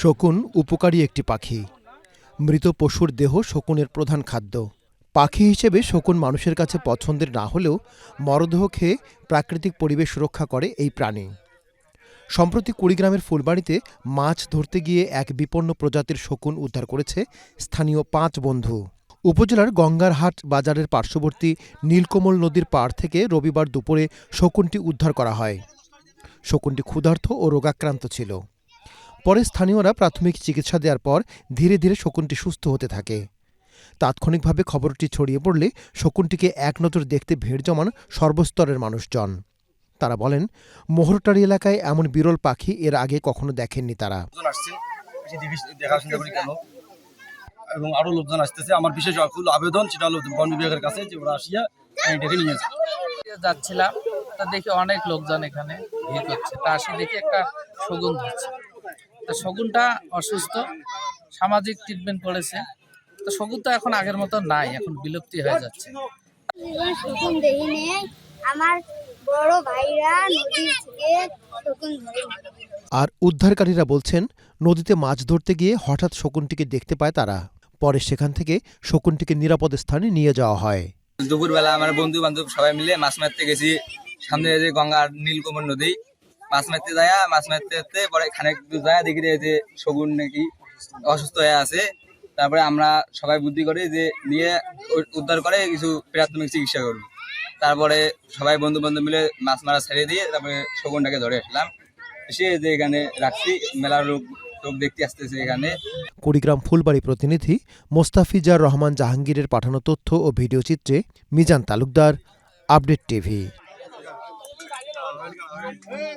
শকুন উপকারী একটি পাখি। মৃত পশুর দেহ শকুনের প্রধান খাদ্য। পাখি হিসেবে শকুন মানুষের কাছে পছন্দের না হলেও মরদেহ খেয়ে প্রাকৃতিক পরিবেশ রক্ষা করে এই প্রাণী। সম্প্রতি কুড়িগ্রামের ফুলবাড়িতে মাছ ধরতে গিয়ে এক বিপন্ন প্রজাতির শকুন উদ্ধার করেছে স্থানীয় পাঁচ বন্ধু। উপজেলার গঙ্গারহাট বাজারের পার্শ্ববর্তী নীলকমল নদীর পাড় থেকে রবিবার দুপুরে শকুনটি উদ্ধার করা হয়। শকুনটি ক্ষুধার্ত ও রোগাক্রান্ত ছিল। পরে স্থানীয়রা প্রাথমিক চিকিৎসা দেওয়ার পর ধীরে ধীরে শকুনটি সুস্থ হতে থাকে। তাৎক্ষণিকভাবে খবরটি ছড়িয়ে পড়লে শকুনটিকে এক নজর দেখতে ভিড় জমান সর্বস্তরের মানুষজন। তারা বলেন মোহরটারি এলাকায় এমন বিরল পাখি এর আগে কখনো দেখেননি তারা। এবং আরও লোকজন আসতেছে। আমার বিশেষ আবেদন সেটা হলো বন বিভাগের কাছে যে ওরা আসিয়া আইন ডেকে নিয়ে যাচ্ছিলাম তা দেখি অনেক লোকজন এখানে ভিড় করছে। তা আসি দেখি একটা শগুন ধরছে। তা শগুনটা অসুস্থ সামাজিক ট্রিটমেন্ট করেছে। তো শগুন তো এখন আগের মতো নাই এখন বিলুপ্তি হয়ে যাচ্ছে। শকুন দেখি আমার বড় ভাইরা নদী থেকে শকুন ধরে আর উদ্ধারকারীরা বলছেন নদীতে মাছ ধরতে গিয়ে হঠাৎ শকুনটিকে দেখতে পায় তারা। পরে সেখান থেকে শকুনটিকে নিরাপদ স্থানে নিয়ে যাওয়া হয়। দুপুরবেলা আমার বন্ধু বান্ধব সবাই মিলে মাছ মারতে গেছি। সামনে যে গঙ্গার নীলকমল নদী মাছ মারতে যায়, মাছ মারতে মারতে পরে খানিক যায়, দেখি যে- শগুন নাকি অসুস্থ হয়ে আছে। তারপরে আমরা সবাই বুদ্ধি করে যে নিয়ে উদ্ধার করে কিছু প্রাথমিক চিকিৎসা করব। তারপরে সবাই বন্ধু বান্ধব মিলে মাছ মারা ছেড়ে দিয়ে তারপরে শগুনটাকে ধরে আসলাম। এসে যে এখানে রাখছি, মেলার লোক লোক দেখতে আসতেছে এখানে। কুড়িগ্রাম ফুলবাড়ি প্রতিনিধি মোস্তাফিজার রহমান জাহাঙ্গীরের পাঠানো তথ্য ও ভিডিও চিত্রে মিজান তালুকদার, আপডেট টিভি। ਏ